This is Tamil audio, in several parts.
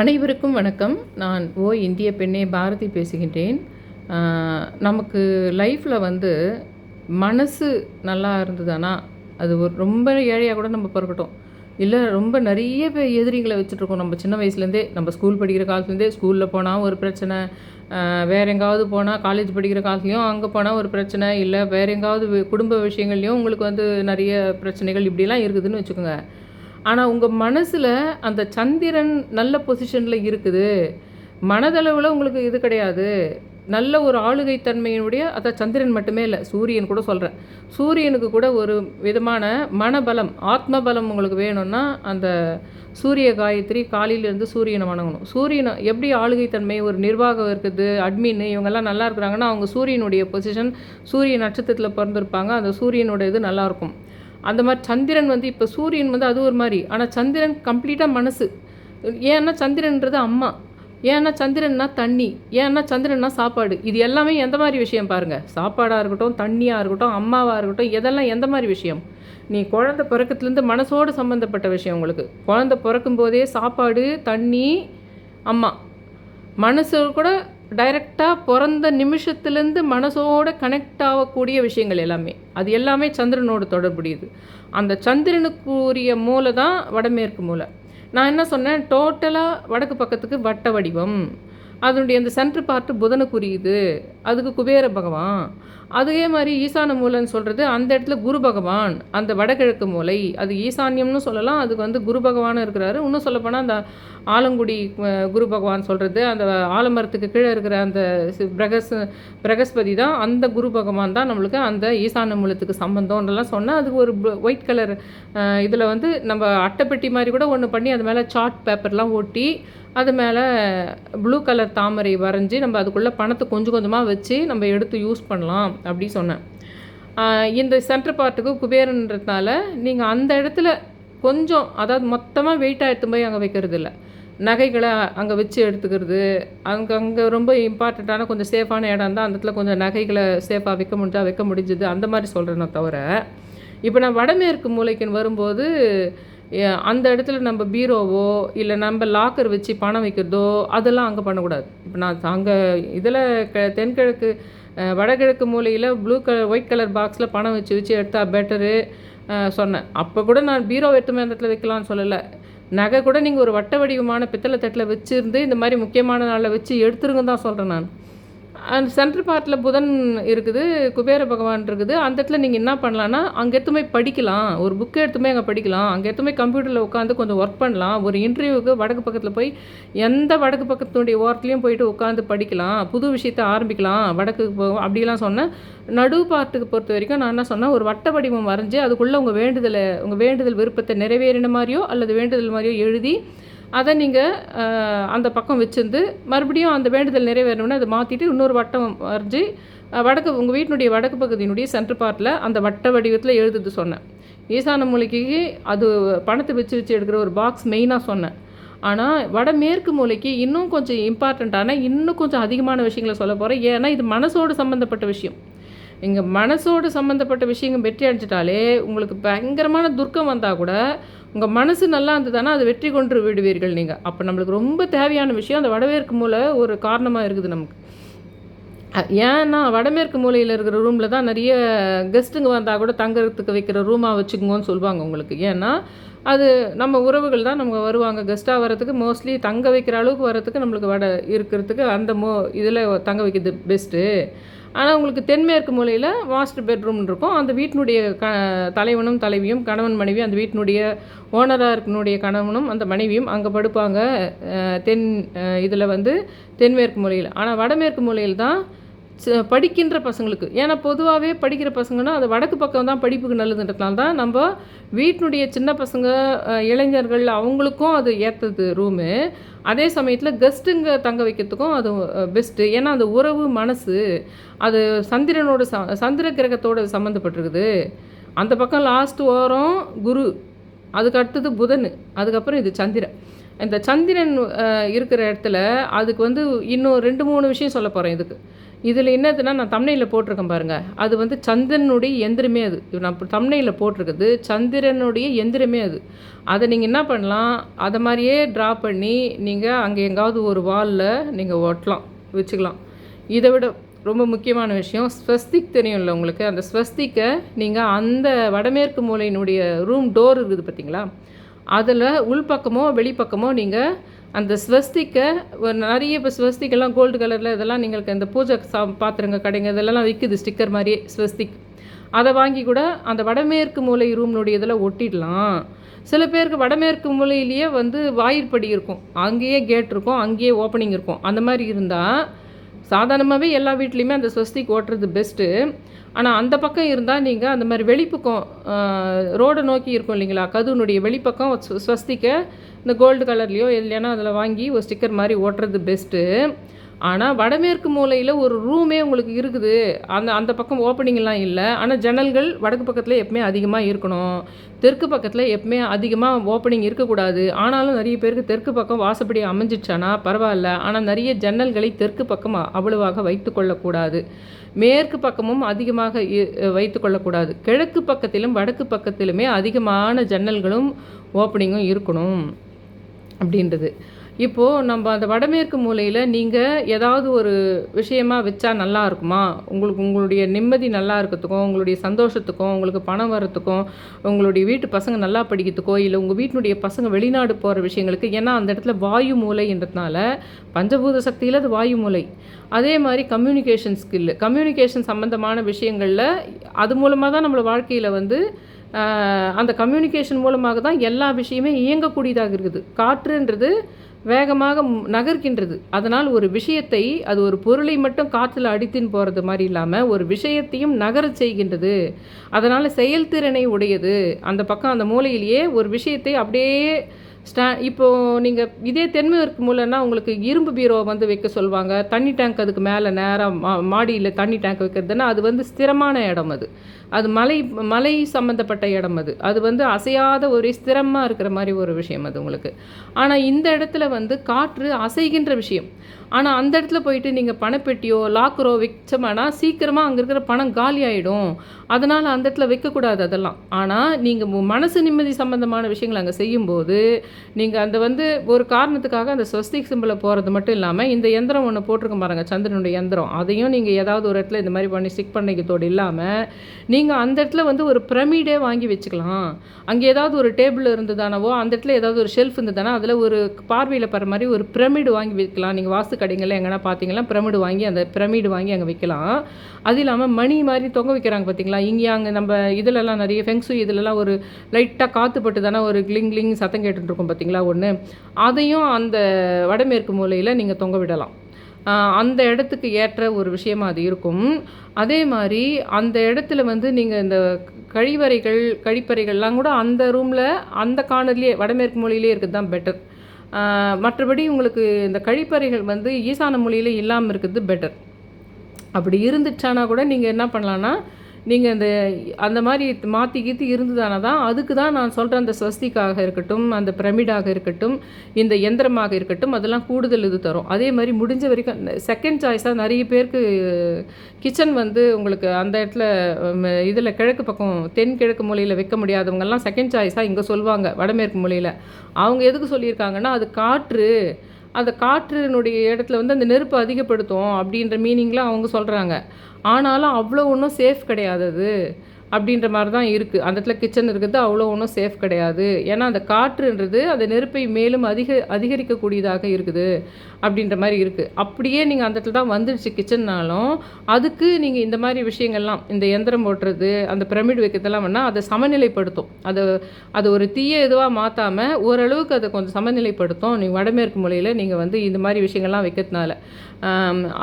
அனைவருக்கும் வணக்கம். நான் ஓ இந்திய பெண்ணே பாரதி பேசுகின்றேன். நமக்கு லைஃப்பில் வந்து மனசு நல்லா இருந்ததுன்னா அது ஒரு ரொம்ப ஏழையாக கூட நம்ம பிறக்கட்டும். இல்லை ரொம்ப நிறைய பேர் எதிரிகளை வச்சுட்ருக்கோம் நம்ம சின்ன வயசுலேருந்தே. நம்ம ஸ்கூல் படிக்கிற காலத்துலேருந்தே. ஸ்கூலில் போனால் ஒரு பிரச்சனை. வேற எங்காவது போனால் காலேஜ் படிக்கிற காலத்துலேயும் அங்கே போனால் ஒரு பிரச்சனை. இல்லை வேற எங்காவது குடும்ப விஷயங்கள்லையும் உங்களுக்கு வந்து நிறைய பிரச்சனைகள் இப்படிலாம் இருக்குதுன்னு வச்சுக்கோங்க. ஆனால் உங்கள் மனசில் அந்த சந்திரன் நல்ல பொசிஷனில் இருக்குது. மனதளவில் உங்களுக்கு இது கிடையாது. நல்ல ஒரு ஆளுகை தன்மையினுடைய அதான் சந்திரன் மட்டுமே இல்லை சூரியன் கூட சொல்கிறேன் சூரியனுக்கு கூட ஒரு விதமான மனபலம் ஆத்ம பலம் உங்களுக்கு வேணும்னா அந்த சூரிய காயத்ரி காலையிலேருந்து சூரியனை வணங்கணும். சூரியனை எப்படி ஆளுகை தன்மை ஒரு நிர்வாகம் இருக்குது அட்மின் இவங்கெல்லாம் நல்லா இருக்கிறாங்கன்னா அவங்க சூரியனுடைய பொசிஷன் சூரிய நட்சத்திரத்தில் பிறந்திருப்பாங்க அந்த சூரியனோட இது நல்லாயிருக்கும் அந்த மாதிரி சந்திரன் வந்து இப்போ சூரியன் வந்து அது ஒரு மாதிரி. ஆனால் சந்திரன் கம்ப்ளீட்டாக மனசு. ஏன்னா சந்திரன்றது அம்மா? ஏன்னா சந்திரன்னா தண்ணி? ஏன்னா சந்திரன்னா சாப்பாடு? இது எல்லாமே எந்த மாதிரி விஷயம் பாருங்கள் சாப்பாடாக இருக்கட்டும் தண்ணியாக இருக்கட்டும் அம்மாவாக இருக்கட்டும் இதெல்லாம் எந்த மாதிரி விஷயம்? நீ குழந்தை பிறக்கத்துலேருந்து மனசோடு சம்மந்தப்பட்ட விஷயம் உங்களுக்கு. குழந்தை பிறக்கும்போதே சாப்பாடு தண்ணி அம்மா. மனசு கூட டைரெக்டாக பிறந்த நிமிஷத்துலேருந்து மனசோட கனெக்ட் ஆகக்கூடிய விஷயங்கள் எல்லாமே. அது எல்லாமே சந்திரனோடு தொடர்புடையது. அந்த சந்திரனுக்குரிய மூலை தான் வடமேற்கு மூலை. நான் என்ன சொன்னேன்? டோட்டலாக வடக்கு பக்கத்துக்கு வட்ட வடிவம். அதனுடைய அந்த சென்ட்ரு பார்ட்டு புதனுக்குரியுது அதுக்கு குபேர பகவான். அதே மாதிரி ஈசான மூலைன்னு சொல்கிறது அந்த இடத்துல குரு பகவான் அந்த வடகிழக்கு மூலை அது ஈசான்யம்னு சொல்லலாம் அதுக்கு வந்து குரு பகவானும் இருக்கிறாரு. இன்னும் சொல்லப்போனால் அந்த ஆலங்குடி குரு பகவான் சொல்கிறது அந்த ஆலமரத்துக்கு கீழே இருக்கிற அந்த பிரகஸ் பிரகஸ்பதி தான் அந்த குரு பகவான் தான் நம்மளுக்கு அந்த ஈசான மூலத்துக்கு சம்பந்தம்ன்றலாம் சொன்னால் அதுக்கு ஒரு ஒயிட் கலர் இதில் வந்து நம்ம அட்டைப்பெட்டி மாதிரி கூட ஒன்று பண்ணி அது மேலே சார்ட் பேப்பர்லாம் ஒட்டி அது மேலே ப்ளூ கலர் தாமரை வரைஞ்சி நம்ம அதுக்குள்ளே பணத்தை கொஞ்சம் கொஞ்சமாக வச்சு நம்ம எடுத்து யூஸ் பண்ணலாம் அப்படி சொன்னேன். இந்த சென்டர் பார்ட்டுக்கு குபேரன்றதுனால நீங்கள் அந்த இடத்துல கொஞ்சம் அதாவது மொத்தமாக வெயிட்டாக எடுத்து போய் அங்கே வைக்கிறது இல்லை. நகைகளை அங்கே வச்சு எடுத்துக்கிறது அங்கே அங்கே ரொம்ப இம்பார்ட்டண்ட்டான கொஞ்சம் சேஃபான இடம் இருந்தால் அந்த இடத்துல கொஞ்சம் நகைகளை சேஃபாக வைக்க முடிஞ்சா வைக்க முடிஞ்சுது அந்த மாதிரி சொல்கிறேனே தவிர இப்போ நான் வடமேற்கு மூலைக்குன்னு வரும்போது அந்த இடத்துல நம்ம பீரோவோ இல்லை நம்ம லாக்கர் வச்சு பணம் வைக்கிறதோ அதெல்லாம் அங்கே பண்ணக்கூடாது. இப்போ நான் அங்கே இதில் க தென்கிழக்கு வடகிழக்கு மூலையில் ப்ளூ கலர் ஒயிட் கலர் பாக்ஸில் பணம் வச்சு வச்சு எடுத்தால் பெட்டரு சொன்னேன். அப்போ கூட நான் பீரோ எடுத்துமே அந்த இடத்துல வைக்கலாம்னு சொல்லலை. நகை கூட நீங்கள் ஒரு வட்ட வடிவமான பித்தளை தட்டில் வச்சுருந்து இந்த மாதிரி முக்கியமான நாளில் வச்சு எடுத்துருங்க தான் சொல்கிறேன் நான். சென்ட்ரல் பார்ட்டில் புதன் இருக்குது குபேர பகவான் இருக்குது. அந்த இடத்துல நீங்கள் என்ன பண்ணலான்னா அங்கே எடுத்து போய் படிக்கலாம். ஒரு புக்கு எடுத்து போய் அங்கே படிக்கலாம். அங்கே எடுத்து போய் கம்ப்யூட்டரில் உட்காந்து கொஞ்சம் ஒர்க் பண்ணலாம். ஒரு இன்டர்வியூக்கு வடக்கு பக்கத்தில் போய் எந்த வடக்கு பக்கத்துடைய ஓரத்துலையும் போயிட்டு உட்காந்து படிக்கலாம். புது விஷயத்தை ஆரம்பிக்கலாம். வடக்கு அப்படிலாம் சொன்னேன் நடு பார்ட்டுக்கு பொறுத்த வரைக்கும் நான் என்ன சொன்னேன் ஒரு வட்ட வடிவம் வரைஞ்சி அதுக்குள்ளே உங்கள் வேண்டுதலை உங்கள் வேண்டுதல் விருப்பத்தை நிறைவேறின மாதிரியோ அல்லது வேண்டுதல் மாதிரியோ எழுதி அதை நீங்கள் அந்த பக்கம் வச்சுருந்து மறுபடியும் அந்த வேண்டுதல் நிறைவேறணும்னா அதை மாற்றிட்டு இன்னொரு வட்டம் வரைஞ்சி வடக்கு உங்கள் வீட்டினுடைய வடக்கு பகுதியினுடைய சென்டர் பார்ட்டில் அந்த வட்ட வடிவத்தில் எழுதுது சொன்னேன். ஈசான மூலைக்கு அது பணத்தை வச்சு வச்சு எடுக்கிற ஒரு பாக்ஸ் மெயினாக சொன்னேன். ஆனால் வடமேற்கு மூலைக்கு இன்னும் கொஞ்சம் இம்பார்ட்டண்ட்டான இன்னும் கொஞ்சம் அதிகமான விஷயங்களை சொல்ல போகிறேன் ஏன்னா இது மனசோடு சம்மந்தப்பட்ட விஷயம். இங்கே மனசோடு சம்மந்தப்பட்ட விஷயங்கள் வெற்றி அடைஞ்சிட்டாலே உங்களுக்கு பயங்கரமான துர்க்கம் வந்தால் கூட உங்கள் மனசு நல்லா இருந்ததுன்னா அது வெற்றி கொண்டு விடுவீர்கள் நீங்கள் அப்போ நம்மளுக்கு ரொம்ப தேவையான விஷயம் அந்த வடமேற்கு மூலை ஒரு காரணமாக இருக்குது நமக்கு. ஏன்னா வடமேற்கு மூலையில் இருக்கிற ரூமில் தான் நிறைய கெஸ்ட்டுங்க வந்தால் கூட தங்குறதுக்கு வைக்கிற ரூமாக வச்சுக்கோங்கன்னு சொல்லுவாங்க உங்களுக்கு. ஏன்னா அது நம்ம உறவுகள் தான் நம்ம வருவாங்க. கெஸ்ட்டாக வரதுக்கு மோஸ்ட்லி தங்க வைக்கிற அளவுக்கு வரத்துக்கு நம்மளுக்கு வட இருக்கிறதுக்கு அந்த மோ இதில் தங்க வைக்கிறது பெஸ்ட்டு ஆனால் உங்களுக்கு தென்மேற்கு மூலையில் மாஸ்டர் பெட்ரூம் இருக்கும். அந்த வீட்டினுடைய க தலைவனும் தலைவியும் கணவன் மனைவி அந்த வீட்டினுடைய ஓனராக இருக்கனுடைய கணவனும் அந்த மனைவியும் அங்கே படுப்பாங்க. தென் இதில் வந்து தென்மேற்கு மூலையில். ஆனால் வடமேற்கு மூலையில் தான் படிக்கின்ற பசங்களுக்கு. ஏன்னா பொதுவாகவே படிக்கிற பசங்கன்னா அது வடக்கு பக்கம் தான் படிப்புக்கு நல்லதுன்றதுனால தான் நம்ம வீட்டினுடைய சின்ன பசங்க இளைஞர்கள் அவங்களுக்கும் அது ஏற்றது ரூமு. அதே சமயத்தில் கெஸ்ட்டுங்க தங்க வைக்கிறதுக்கும் அது பெஸ்ட்டு ஏன்னா அந்த உறவு மனசு அது சந்திரனோட ச சந்திர கிரகத்தோட சம்மந்தப்பட்டிருக்குது அந்த பக்கம் லாஸ்ட் ஓரம் குரு அதுக்கு அடுத்தது புதன் அதுக்கப்புறம் இது சந்திரன் இந்த சந்திரன் இருக்கிற இடத்துல அதுக்கு வந்து இன்னும் ரெண்டு மூணு விஷயம் சொல்ல போகிறேன் இதுக்கு. இதில் என்னதுன்னா நான் தம்னையில் போட்டிருக்கேன் பாருங்கள் அது வந்து சந்திரனுடைய எந்திரமே அது. நான் தம்னையில் போட்டிருக்குது சந்திரனுடைய எந்திரமே அது. அதை நீங்கள் என்ன பண்ணலாம்? அதை மாதிரியே ட்ரா பண்ணி நீங்கள் அங்கே எங்காவது ஒரு வாலில் நீங்கள் ஒட்டலாம் வச்சுக்கலாம். இதை விட ரொம்ப முக்கியமான விஷயம் ஸ்வஸ்திக் தெரியும்ல உங்களுக்கு? அந்த ஸ்வஸ்திக்கை நீங்கள் அந்த வடமேற்கு மூலையினுடைய ரூம் டோர் இருக்குது பார்த்தீங்களா அதில் உள்பக்கமோ வெளிப்பக்கமோ நீங்கள் அந்த ஸ்வஸ்திக்கை நிறைய இப்போ ஸ்வஸ்திக்கெல்லாம் கோல்டு கலரில் இதெல்லாம் நீங்கள் அந்த பூஜை சா பாத்திரங்க கடைங்க இதெல்லாம் விற்குது ஸ்டிக்கர் மாதிரியே ஸ்வஸ்திக். அதை வாங்கி கூட அந்த வடமேற்கு மூலை ரூம்னுடைய இதில் ஒட்டிடலாம். சில பேருக்கு வடமேற்கு மூலையிலேயே வந்து வாயிற்படி இருக்கும். அங்கேயே கேட் இருக்கும் அங்கேயே ஓப்பனிங் இருக்கும். அந்த மாதிரி இருந்தால் சாதாரணமாகவே எல்லா வீட்லேயுமே அந்த ஸ்வஸ்திக் ஓட்டுறது பெஸ்ட்டு ஆனால் அந்த பக்கம் இருந்தால் நீங்கள் அந்த மாதிரி வெளிப்பக்கம் ரோடை நோக்கி இருக்கும் இல்லைங்களா? கதுனுடைய வெளிப்பக்கம் ஸ்வஸ்திக்கை இந்த கோல்டு கலர்லேயோ இல்லைன்னா அதில் வாங்கி ஒரு ஸ்டிக்கர் மாதிரி ஓட்டுறது பெஸ்ட்டு ஆனால் வடமேற்கு மூலையில் ஒரு ரூமே உங்களுக்கு இருக்குது. அந்த அந்த பக்கம் ஓப்பனிங்லாம் இல்லை. ஆனால் ஜன்னல்கள் வடக்கு பக்கத்தில் எப்பவுமே அதிகமாக இருக்கணும். தெற்கு பக்கத்தில் எப்பவுமே அதிகமாக ஓப்பனிங் இருக்கக்கூடாது. ஆனாலும் நிறைய பேருக்கு தெற்கு பக்கம் வாசப்படி அமைஞ்சிச்சானா பரவாயில்ல. ஆனால் நிறைய ஜன்னல்களை தெற்கு பக்கம் அவ்வளவாக வைத்து கொள்ளக்கூடாது. மேற்கு பக்கமும் அதிகமாக இ- வைத்து கொள்ளக்கூடாது. கிழக்கு பக்கத்திலும் வடக்கு பக்கத்திலுமே அதிகமான ஜன்னல்களும் ஓப்பனிங்கும் இருக்கணும். அப்படின்றது. இப்போது நம்ம அந்த வடமேற்கு மூலையில் நீங்கள் ஏதாவது ஒரு விஷயமா வச்சா நல்லா இருக்குமா? உங்களுக்கு உங்களுடைய நிம்மதி நல்லா இருக்கிறதுக்கும் உங்களுடைய சந்தோஷத்துக்கும் உங்களுக்கு பணம் வரத்துக்கும் உங்களுடைய வீட்டு பசங்க நல்லா படிக்கிறதுக்கோ இல்லை உங்கள் வீட்டினுடைய பசங்க வெளிநாடு போகிற விஷயங்களுக்கு ஏன்னா அந்த இடத்துல வாயு மூலைன்றதுனால பஞ்சபூத சக்தியில் அது வாயு மூலை. அதே மாதிரி கம்யூனிகேஷன் ஸ்கில் கம்யூனிகேஷன் சம்மந்தமான விஷயங்களில் அது மூலமாக தான் நம்மளோட வாழ்க்கையில் வந்து அந்த கம்யூனிகேஷன் மூலமாக தான் எல்லா விஷயமே இயங்கக்கூடியதாக இருக்குது. காற்றுன்றது வேகமாக நகர்கின்றது. அதனால் ஒரு விஷயத்தை அது ஒரு பொருளை மட்டும் காற்றில் அடித்துன்னு போகிறது மாதிரி இல்லாமல் ஒரு விஷயத்தையும் நகர செய்கின்றது. அதனால் செயல்திறனை உடையது. அந்த பக்கம் அந்த மூலையிலேயே ஒரு விஷயத்தை அப்படியே ஸ்டா இப்போது நீங்கள் இதே தென்மேற்கு மூலைன்னா உங்களுக்கு இரும்பு பீரோ வந்து வைக்க சொல்லுவாங்க. தண்ணி டேங்க் அதுக்கு மேலே நேராக மா மாடியில் தண்ணி டேங்க் வைக்கிறதுன்னா அது வந்து ஸ்திரமான இடம் அது. அது மலை மலை சம்மந்தப்பட்ட இடம் அது. அது வந்து அசையாத ஒரு ஸ்திரமாக இருக்கிற மாதிரி ஒரு விஷயம் அது உங்களுக்கு. ஆனால் இந்த இடத்துல வந்து காற்று அசைகின்ற விஷயம். ஆனால் அந்த இடத்துல போயிட்டு நீங்கள் பணப்பெட்டியோ லாக்கரோ வச்சோம்னா சீக்கிரமாக அங்கே இருக்கிற பணம் காலி ஆகிடும் அதனால் அந்த இடத்துல வைக்கக்கூடாது அதெல்லாம். ஆனால் நீங்கள் மனசு நிம்மதி சம்மந்தமான விஷயங்கள் அங்கே செய்யும்போது நீங்கள் அந்த வந்து ஒரு காரணத்துக்காக அந்த ஸ்வஸ்திக் சிம்பிளை போகிறது மட்டும் இல்லாமல் இந்த எந்திரம் ஒன்று போட்டிருக்க பாருங்கள் சந்திரனுடைய எந்திரம். அதையும் நீங்கள் ஏதாவது ஒரு இடத்துல இந்த மாதிரி பண்ணி ஸ்டிக் பண்ணிக்கத்தோடு இல்லாமல் நீங்கள் அந்த இடத்துல வந்து ஒரு பிரமிடே வாங்கி வச்சுக்கலாம். அங்கே ஏதாவது ஒரு டேபிள் இருந்ததானவோ அந்த இடத்துல ஏதாவது ஒரு ஷெல்ஃப் இருந்ததானா அதில் ஒரு பார்வையில் படுற மாதிரி ஒரு பிரமிடு வாங்கி வைக்கலாம். நீங்கள் வாஸ்து கடைங்களில் எங்கன்னா பார்த்தீங்கன்னா பிரமிடு வாங்கி அந்த பிரமிடு வாங்கி அங்கே வைக்கலாம். அது இல்லாமல் மணி மாதிரி தொங்க வைக்கிறாங்க பார்த்தீங்களா இங்கே அங்கே நம்ம இதிலெல்லாம் நிறைய ஃபெங்ஸு இதிலெல்லாம் ஒரு லைட்டாக காற்றுப்பட்டு தானே ஒரு கிளிங் கிளிங் சத்தம் கேட்டுட்டு இருக்கும் பார்த்தீங்களா ஒன்று அதையும் அந்த வடமேற்கு மூலையில் நீங்கள் தொங்க விடலாம். அந்த இடத்துக்கு ஏற்ற ஒரு விஷயமா அது இருக்கும். அதே மாதிரி அந்த இடத்துல வந்து நீங்கள் இந்த கழிவறைகள் கழிப்பறைகள்லாம் கூட அந்த ரூமில் அந்த கார்னர்லேயே வடமேற்கு மொழியிலே இருக்குது தான் பெட்டர் மற்றபடி உங்களுக்கு இந்த கழிப்பறைகள் வந்து ஈசான மொழியில் இல்லாமல் இருக்கிறது பெட்டர் அப்படி இருந்துச்சானா கூட நீங்கள் என்ன பண்ணலான்னா நீங்கள் இந்த அந்த மாதிரி மாற்றி கீத்தி இருந்ததானா தான் அதுக்கு தான் நான் சொல்கிற அந்த ஸ்வஸ்திக்காக இருக்கட்டும் அந்த பிரமிடாக இருக்கட்டும் இந்த எந்திரமாக இருக்கட்டும் அதெல்லாம் கூடுதல் இது தரும். அதே மாதிரி முடிஞ்ச வரைக்கும் செகண்ட் சாய்ஸாக நிறைய பேருக்கு கிச்சன் வந்து உங்களுக்கு அந்த இடத்துல இதில் கிழக்கு பக்கம் தென் கிழக்கு மூலையில் வைக்க முடியாதவங்கெல்லாம் செகண்ட் சாய்ஸாக இங்கே சொல்லுவாங்க வடமேற்கு மூலையில். அவங்க எதுக்கு சொல்லியிருக்காங்கன்னா அது காற்று அந்த காற்றினுடைய இடத்துல வந்து அந்த நெருப்பு அதிகப்படுத்தும் அப்படின்ற மீனிங்கில் அவங்க சொல்கிறாங்க ஆனாலும் அவ்வளோ ஒன்றும் சேஃப் கிடையாது அது. அப்படின்ற மாதிரி தான் இருக்குது அந்த இடத்துல கிச்சன் இருக்கிறது அவ்வளோ ஒன்றும் சேஃப் கிடையாது. ஏன்னா அந்த காற்றுன்றது அந்த நெருப்பை மேலும் அதிக அதிகரிக்கக்கூடியதாக இருக்குது அப்படின்ற மாதிரி இருக்குது அப்படியே நீங்கள் அந்த இடத்துல தான் வந்துடுச்சு கிச்சன்னாலும் அதுக்கு நீங்கள் இந்த மாதிரி விஷயங்கள்லாம் இந்த எந்திரம் போடுறது அந்த பிரமிட் வைக்கிறதெல்லாம் வேணால் அதை சமநிலைப்படுத்தும். அதை அது ஒரு தீய இதுவாக மாற்றாமல் ஓரளவுக்கு அதை கொஞ்சம் சமநிலைப்படுத்தும். நீங்கள் வடமேற்கு மூலையில் நீங்கள் வந்து இந்த மாதிரி விஷயங்கள்லாம் வைக்கிறதுனால.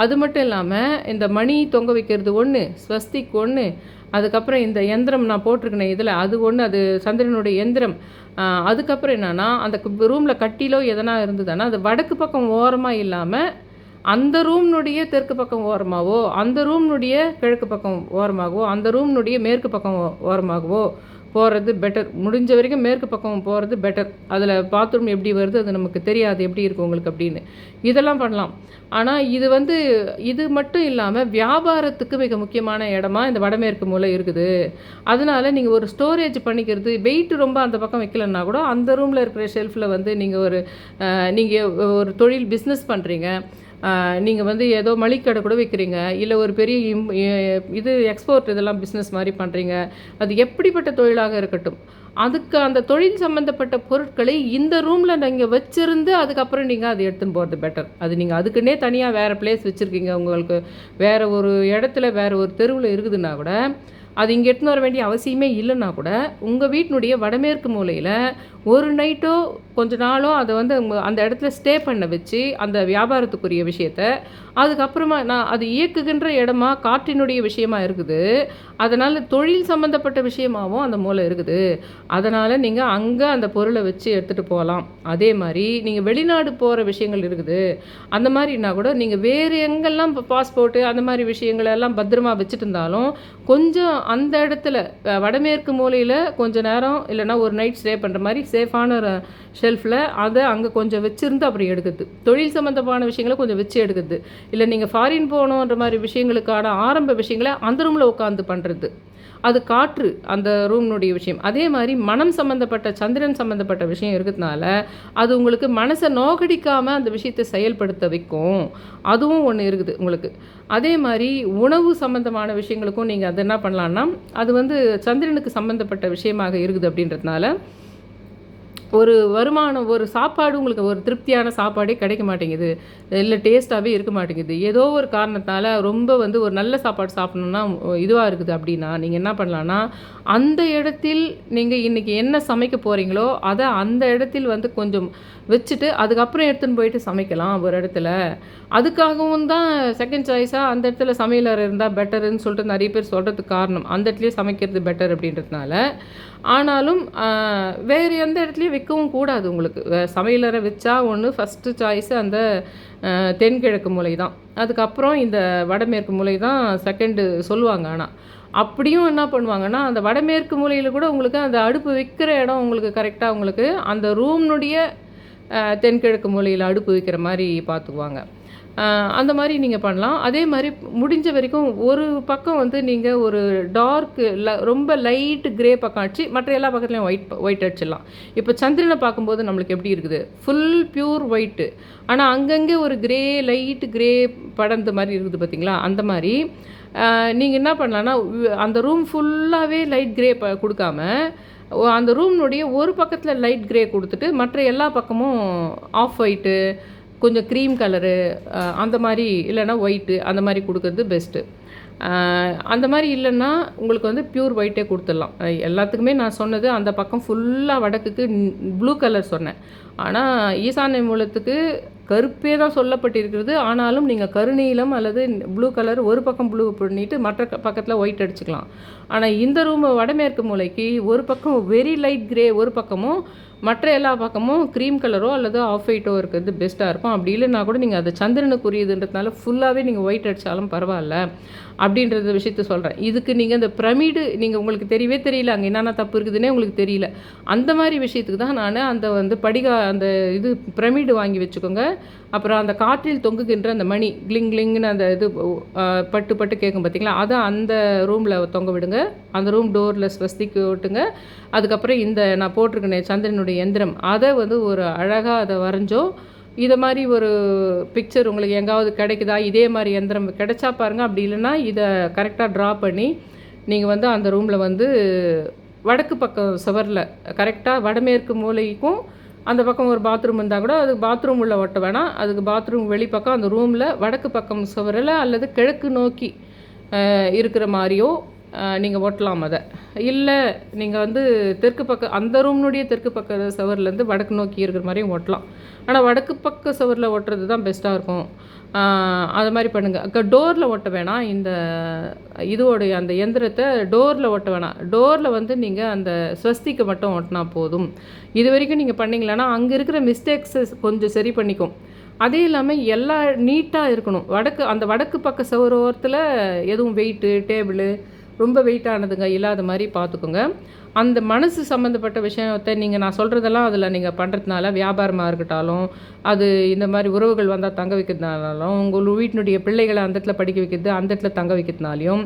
அது மட்டும் இல்லாமல் இந்த மணி தொங்க வைக்கிறது ஒன்று ஸ்வஸ்திக் ஒன்று அதுக்கப்புறம் இந்த எந்திரம் நான் போட்டிருக்கேன் இதில் அது ஒன்று அது சந்திரனுடைய எந்திரம். அதுக்கப்புறம் என்னென்னா அந்த ரூமில் கட்டிலோ எதனா இருந்ததுன்னா அது வடக்கு பக்கம் ஓரமாக இல்லாமல் அந்த ரூம்னுடைய தெற்கு பக்கம் ஓரமாகவோ அந்த ரூம்னுடைய கிழக்கு பக்கம் ஓரமாகவோ அந்த ரூம்னுடைய மேற்கு பக்கம் ஓரமாகவோ போகிறது பெட்டர் முடிஞ்ச வரைக்கும் மேற்கு பக்கம் போகிறது பெட்டர் அதில் பாத்ரூம் எப்படி வருது அது நமக்கு தெரியாது. எப்படி இருக்கும் உங்களுக்கு அப்படின்னு. இதெல்லாம் பண்ணலாம். ஆனால் இது வந்து இது மட்டும் இல்லாமல் வியாபாரத்துக்கு மிக முக்கியமான இடமா இந்த வடமேற்கு மூலை இருக்குது. அதனால நீங்கள் ஒரு ஸ்டோரேஜ் பண்ணிக்கிறது வெயிட் ரொம்ப அந்த பக்கம் வைக்கலன்னா கூட அந்த ரூமில் இருக்கிற ஷெல்ஃபில் வந்து நீங்கள் ஒரு நீங்கள் ஒரு தொழில் பிஸ்னஸ் பண்ணுறீங்க நீங்கள் வந்து ஏதோ மளிகடை கூட வைக்கிறீங்க இல்லை ஒரு பெரிய இம் இது எக்ஸ்போர்ட் இதெல்லாம் பிஸ்னஸ் மாதிரி பண்ணுறீங்க அது எப்படிப்பட்ட தொழிலாக இருக்கட்டும் அதுக்கு அந்த தொழில் சம்மந்தப்பட்ட பொருட்களை இந்த ரூமில் நீங்கள் வச்சிருந்து அதுக்கப்புறம் நீங்கள் அதை எடுத்துன்னு போகிறது பெட்டர் அது நீங்கள் அதுக்குன்னே தனியாக வேறு பிளேஸ் வச்சுருக்கீங்க உங்களுக்கு வேறு ஒரு இடத்துல வேறு ஒரு தெருவில் இருக்குதுன்னா கூட அது இங்கே எடுத்துன்னு வர வேண்டிய அவசியமே இல்லைன்னா கூட உங்கள் வீட்டினுடைய வடமேற்கு மூலையில் ஒரு நைட்டோ கொஞ்ச நாளோ அதை வந்து அந்த இடத்துல ஸ்டே பண்ண வச்சு அந்த வியாபாரத்துக்குரிய விஷயத்த அதுக்கப்புறமா நான் அது இயக்குகின்ற இடமா காற்றினுடைய விஷயமா இருக்குது. அதனால் தொழில் சம்மந்தப்பட்ட விஷயமாவும் அந்த மூலை இருக்குது. அதனால் நீங்கள் அங்கே அந்த பொருளை வச்சு எடுத்துகிட்டு போகலாம். அதே மாதிரி நீங்கள் வெளிநாடு போகிற விஷயங்கள் இருக்குது. அந்த மாதிரினா கூட நீங்கள் வேறு எங்கெல்லாம் பாஸ்போர்ட்டு அந்த மாதிரி விஷயங்களை எல்லாம் பத்திரமா வச்சுட்டு இருந்தாலும் கொஞ்சம் அந்த இடத்துல வடமேற்கு மூலையில் கொஞ்சம் நேரம் இல்லைன்னா ஒரு நைட் ஸ்டே பண்ணுற மாதிரி சேஃபான ஷெல்ஃபில் அதை அங்கே கொஞ்சம் வச்சுருந்து அப்புறம் எடுக்குது தொழில் சம்மந்தமான விஷயங்களை கொஞ்சம் வச்சு எடுக்குது இல்லை நீங்கள் ஃபாரின் போகணுன்ற மாதிரி விஷயங்களுக்கான ஆரம்ப விஷயங்களை அந்த ரூமில் உட்காந்து பண்ணுறது அது காற்று அந்த ரூம்னுடைய விஷயம். அதே மாதிரி மனம் சம்மந்தப்பட்ட சந்திரன் சம்மந்தப்பட்ட விஷயம் இருக்கிறதுனால அது உங்களுக்கு மனசை நோகடிக்காமல் அந்த விஷயத்தை செயல்படுத்த வைக்கும். அதுவும் ஒன்று இருக்குது உங்களுக்கு. அதே மாதிரி உணவு சம்மந்தமான விஷயங்களுக்கும் நீங்கள் அதை என்ன பண்ணலான்னா அது வந்து சந்திரனுக்கு சம்மந்தப்பட்ட விஷயமாக இருக்குது அப்படின்றதுனால ஒரு வருமானம் ஒரு சாப்பாடு உங்களுக்கு ஒரு திருப்தியான சாப்பாடே கிடைக்க மாட்டேங்குது. இல்லை டேஸ்ட்டாகவே இருக்க மாட்டேங்குது. ஏதோ ஒரு காரணத்தால் ரொம்ப வந்து ஒரு நல்ல சாப்பாடு சாப்பிடணுன்னா இதுவாக இருக்குது அப்படின்னா நீங்கள் என்ன பண்ணலான்னா அந்த இடத்தில் நீங்கள் இன்றைக்கி என்ன சமைக்க போகிறீங்களோ அதை அந்த இடத்தில் வந்து கொஞ்சம் வச்சுட்டு அதுக்கப்புறம் எடுத்துன்னு போயிட்டு சமைக்கலாம் ஒரு இடத்துல. அதுக்காகவும் தான் செகண்ட் சாய்ஸாக அந்த இடத்துல சமையலறை இருந்தால் பெட்டருன்னு சொல்லிட்டு நிறைய பேர் சொல்கிறதுக்கு காரணம். அந்த இடத்துலயே சமைக்கிறது பெட்டர் அப்படின்றதுனால. ஆனாலும் வேறு எந்த இடத்துலையும் விற்கவும் கூடாது உங்களுக்கு. வே- சமையலறை வச்சா ஒன்று ஃபஸ்ட்டு சாய்ஸு அந்த தென்கிழக்கு மூலை தான். அதுக்கப்புறம் இந்த வடமேற்கு மூலை தான் செகண்டு சொல்லுவாங்க ஆனால் அப்படியும் என்ன பண்ணுவாங்கன்னா அந்த வடமேற்கு மூலையில் கூட உங்களுக்கு அந்த அடுப்பு விற்கிற இடம் உங்களுக்கு கரெக்டாக உங்களுக்கு அந்த ரூம்னுடைய தென்கிழக்கு மூலையில் அடுப்பு வைக்கிற மாதிரி பார்த்துக்குவாங்க அந்த மாதிரி நீங்கள் பண்ணலாம். அதே மாதிரி முடிஞ்ச வரைக்கும் ஒரு பக்கம் வந்து நீங்கள் ஒரு டார்க் ரொம்ப லைட் கிரே பக்கம் அடிச்சு மற்ற எல்லா பக்கத்துலையும் ஒயிட் ஒயிட் அடிச்சிடலாம். இப்போ சந்திரனை பார்க்கும்போது நம்மளுக்கு எப்படி இருக்குது? ஃபுல் பியூர் ஒயிட்டு ஆனால் அங்கங்கே ஒரு கிரே லைட் கிரே படர்ந்த மாதிரி இருக்குது பார்த்தீங்களா அந்த மாதிரி. நீங்கள் என்ன பண்ணலான்னா அந்த ரூம் ஃபுல்லாகவே லைட் கிரே ப கொடுக்காம அந்த ரூம்னுடைய ஒரு பக்கத்தில் லைட் க்ரே கொடுத்துட்டு மற்ற எல்லா பக்கமும் ஆஃப் ஒயிட்டு கொஞ்சம் க்ரீம் கலரு அந்த மாதிரி இல்லைன்னா ஒயிட்டு அந்த மாதிரி கொடுக்கறது பெஸ்ட்டு அந்த மாதிரி இல்லைன்னா உங்களுக்கு வந்து பியூர் ஒயிட்டே கொடுத்துடலாம். எல்லாத்துக்குமே நான் சொன்னது அந்த பக்கம் ஃபுல்லாக வடக்குக்கு ப்ளூ கலர் சொன்னேன். ஆனால் ஈசான்ய மூலத்துக்கு கருப்பே தான் சொல்லப்பட்டிருக்கிறது. ஆனாலும் நீங்கள் கருநீலம் அல்லது ப்ளூ கலர் ஒரு பக்கம் ப்ளூ பண்ணிட்டு மற்ற பக்கத்தில் ஒயிட் அடிச்சுக்கலாம். ஆனால் இந்த ரூம் வடமேற்கு மூலைக்கு ஒரு பக்கம் வெரி லைட் கிரே ஒரு பக்கமும் மற்ற எல்லா பக்கமும் க்ரீம் கலரோ அல்லது ஆஃப் ஒயிட்டோ இருக்கிறது பெஸ்ட்டாக இருக்கும். அப்படி இல்லைன்னா கூட நீங்கள் அது சந்திரனுக்குரியதுன்றதுனால ஃபுல்லாகவே நீங்கள் ஒயிட் அடித்தாலும் பரவாயில்ல. அப்படின்றத விஷயத்த சொல்கிறேன் இதுக்கு நீங்கள் இந்த பிரமிடு நீங்கள் உங்களுக்கு தெரியவே தெரியல அங்கே என்னென்ன தப்பு இருக்குதுன்னே உங்களுக்கு தெரியல. அந்த மாதிரி விஷயத்துக்கு தான் நான் அந்த வந்து படிகா அந்த இது பிரமிடு வாங்கி வச்சுக்கோங்க. அப்புறம் அந்த காற்றில் தொங்குகின்ற அந்த மணி கிளிங் கிளிங்னு அந்த இது பட்டு பட்டு கேட்கும் பார்த்தீங்களா அதை அந்த ரூமில் தொங்க விடுங்க. அந்த ரூம் டோரில் ஸ்வஸ்திக்கு ஓட்டுங்க அதுக்கப்புறம் இந்த நான் போட்டிருக்கேனே சந்திரனுடைய எந்திரம் அதை வந்து ஒரு அழகாக அதை வரைஞ்சோ இதை மாதிரி ஒரு பிக்சர் உங்களுக்கு எங்காவது கிடைக்குதா? இதே மாதிரி எந்திரம் கிடைச்சா பாருங்கள் அப்படி இல்லைன்னா இதை கரெக்டாக ட்ரா பண்ணி நீங்கள் வந்து அந்த ரூமில் வந்து வடக்கு பக்கம் சுவரில் கரெக்டாக வடமேற்கு மூலைக்கும் அந்த பக்கம் ஒரு பாத்ரூம் இருந்தால் கூட அது பாத்ரூம் உள்ள ஒட்ட வேணாம். அதுக்கு பாத்ரூம் வெளிப்பக்கம் அந்த ரூமில் வடக்கு பக்கம் சுவரில் அல்லது கிழக்கு நோக்கி இருக்கிற மாதிரியோ நீங்கள் ஒட்டலாம் அதை. இல்லை நீங்கள் வந்து தெற்கு பக்கம் அந்த ரூம்னுடைய தெற்கு பக்க சவர்லேருந்து வடக்கு நோக்கி இருக்கிற மாதிரியும் ஒட்டலாம் ஆனால் வடக்கு பக்க சவரில் ஒட்டுறது தான் பெஸ்ட்டாக இருக்கும் அது மாதிரி பண்ணுங்கள் டோரில் ஒட்ட வேணாம். இந்த இதோடைய அந்த எந்திரத்தை டோரில் ஒட்ட வேணாம். டோரில் வந்து நீங்கள் அந்த ஸ்வஸ்திக்கு மட்டும் ஒட்டினா போதும். இது வரைக்கும் நீங்கள் பண்ணிங்களேன்னா அங்கே இருக்கிற மிஸ்டேக்ஸை கொஞ்சம் சரி பண்ணிக்கும். அதே இல்லாமல் எல்லா நீட்டாக இருக்கணும். வடக்கு அந்த வடக்கு பக்க சவரோரத்தில் ஓரத்தில் எதுவும் வெயிட்டு டேபிள் ரொம்ப வெயிட்டானதுங்க இல்லாத மாதிரி பார்த்துக்கோங்க. அந்த மனசு சம்மந்தப்பட்ட விஷயத்தை நீங்கள் நான் சொல்கிறதெல்லாம் அதில் நீங்கள் பண்ணுறதுனால வியாபாரமாக இருக்கட்டாலும் அது இந்த மாதிரி உறவுகள் வந்தால் தங்க வைக்கிறதுனாலும் உங்கள் வீட்டினுடைய பிள்ளைகளை அந்த இடத்துல படிக்க வைக்கிறது அந்த இடத்துல தங்க வைக்கிறதுனாலையும்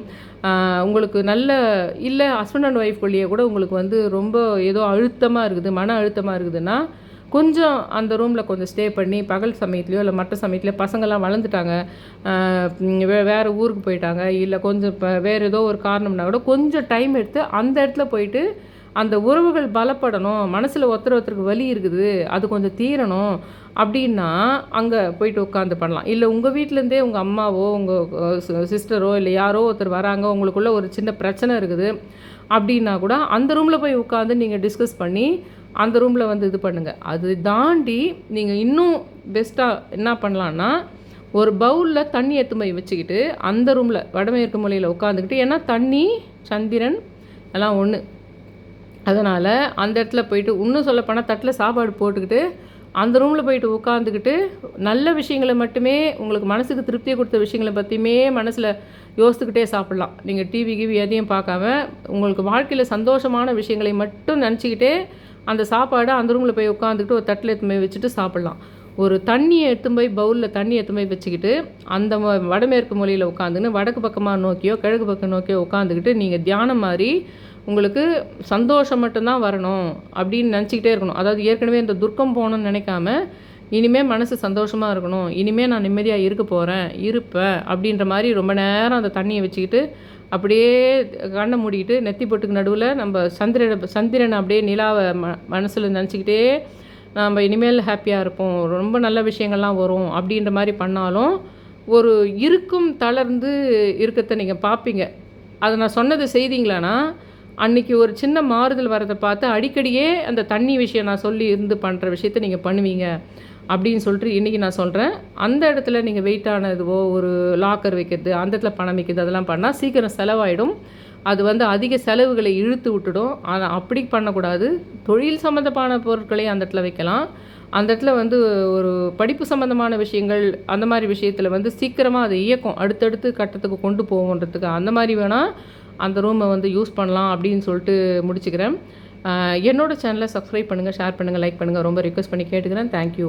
உங்களுக்கு நல்ல இல்லை ஹஸ்பண்ட் அண்ட் ஒய்ஃப்குள்ளேயே கூட உங்களுக்கு வந்து ரொம்ப ஏதோ அழுத்தமாக இருக்குது மன அழுத்தமாக இருக்குதுன்னா கொஞ்சம் அந்த ரூமில் கொஞ்சம் ஸ்டே பண்ணி பகல் சமயத்துலையோ இல்லை மற்ற சமயத்துலையோ பசங்கள்லாம் வளர்ந்துட்டாங்க. வே வேறு ஊருக்கு போயிட்டாங்க. இல்லை கொஞ்சம் இப்போ வேறு ஏதோ ஒரு காரணம்னா கூட கொஞ்சம் டைம் எடுத்து அந்த இடத்துல போயிட்டு அந்த உறவுகள் பலப்படணும். மனசில் ஒருத்தர் ஒருத்தருக்கு வலி இருக்குது. அது கொஞ்சம் தீரணும். அப்படின்னா அங்கே போயிட்டு உட்காந்து பண்ணலாம். இல்லை உங்கள் வீட்டிலேருந்தே உங்கள் அம்மாவோ உங்கள் சிஸ்டரோ இல்லை யாரோ ஒருத்தர் வராங்க. உங்களுக்குள்ளே ஒரு சின்ன பிரச்சனை இருக்குது. அப்படின்னா கூட அந்த ரூமில் போய் உட்காந்து நீங்கள் டிஸ்கஸ் பண்ணி அந்த ரூமில் வந்து இது பண்ணுங்கள் அது தாண்டி நீங்கள் இன்னும் பெஸ்ட்டாக என்ன பண்ணலான்னா ஒரு பவுலில் தண்ணி எத்துமை வச்சுக்கிட்டு அந்த ரூமில் வடமேற்கு மொழியில் உட்காந்துக்கிட்டு ஏன்னா தண்ணி சந்திரன் எல்லாம் ஒன்று அதனால் அந்த இடத்துல போயிட்டு இன்னும் சொல்லப்போனால் தட்டில் சாப்பாடு போட்டுக்கிட்டு அந்த ரூமில் போயிட்டு உட்காந்துக்கிட்டு நல்ல விஷயங்களை மட்டுமே உங்களுக்கு மனசுக்கு திருப்தியை கொடுத்த விஷயங்களை பற்றியுமே மனசில் யோசித்துக்கிட்டே சாப்பிட்லாம். நீங்கள் டிவி கிவி எதையும் பார்க்காம உங்களுக்கு வாழ்க்கையில் சந்தோஷமான விஷயங்களை மட்டும் நினச்சிக்கிட்டே அந்த சாப்பாடை அந்த ரூமில் போய் உட்காந்துக்கிட்டு ஒரு தட்டில் எடுத்து போய் வச்சுட்டு சாப்பிட்லாம். ஒரு தண்ணியை எடுத்து போய் பவுலில் தண்ணி எடுத்து போய் வச்சுக்கிட்டு அந்த வடமேற்கு மொழியில் உட்காந்துன்னு வடக்கு பக்கமாக நோக்கியோ கிழக்கு பக்கம் நோக்கியோ உட்காந்துக்கிட்டு நீங்கள் தியானம் மாதிரி உங்களுக்கு சந்தோஷம் மட்டும்தான் வரணும் அப்படின்னு நினச்சிக்கிட்டே இருக்கணும். அதாவது ஏற்கனவே இந்த துர்க்கம் போகணும்னு நினைக்காம இனிமேல் மனசு சந்தோஷமாக இருக்கணும். இனிமேல் நான் நிம்மதியாக இருக்க போகிறேன் இருப்பேன் அப்படின்ற மாதிரி ரொம்ப நேரம் அந்த தண்ணியை வச்சுக்கிட்டு அப்படியே கண்ணை மூடிக்கிட்டு நெத்தி பொட்டுக்கு நடுவில் நம்ம சந்திரனை சந்திரனை அப்படியே நிலாவை ம மனசில் நினச்சிக்கிட்டே நம்ம இனிமேல் ஹாப்பியாக இருப்போம். ரொம்ப நல்ல விஷயங்கள்லாம் வரும் அப்படின்ற மாதிரி பண்ணாலும் ஒரு இருக்கும் தளர்ந்து இருக்கத்தை நீங்கள் பார்ப்பீங்க. அதை நான் சொன்னது செய்தீங்களான்னா அன்றைக்கி ஒரு சின்ன மாறுதல் வரதை பார்த்து அடிக்கடியே அந்த தண்ணி விஷயம் நான் சொல்லி இருந்து பண்ணுற விஷயத்த நீங்கள் பண்ணுவீங்க அப்படின்னு சொல்லிட்டு இன்றைக்கி நான் சொல்கிறேன் அந்த இடத்துல நீங்கள் வெயிட்டானதுவோ ஒரு லாக்கர் வைக்கிறது அந்த இடத்துல பணம் வைக்கிறது அதெல்லாம் பண்ணால் சீக்கிரம் செலவாயிடும். அது வந்து அதிக செலவுகளை இழுத்து விட்டுடும். ஆனால் அப்படி பண்ணக்கூடாது. தொழில் சம்மந்தமான பொருட்களை அந்த இடத்துல வைக்கலாம். அந்த இடத்துல வந்து ஒரு படிப்பு சம்மந்தமான விஷயங்கள் அந்த மாதிரி விஷயத்தில் வந்து சீக்கிரமாக அதை இயக்கம் அடுத்தடுத்து கட்டத்துக்கு கொண்டு போகன்றதுக்கு அந்த மாதிரி வேணால் அந்த ரூமை வந்து யூஸ் பண்ணலாம் அப்படின்னு சொல்லிட்டு முடிச்சுக்கிறேன். என்னோடய சேனலை சப்ஸ்கிரைப் பண்ணுங்கள் ஷேர் பண்ணுங்கள் லைக் பண்ணுங்கள் ரொம்ப ரிக்வஸ்ட் பண்ணி கேட்டுக்கிறேன். தேங்க்யூ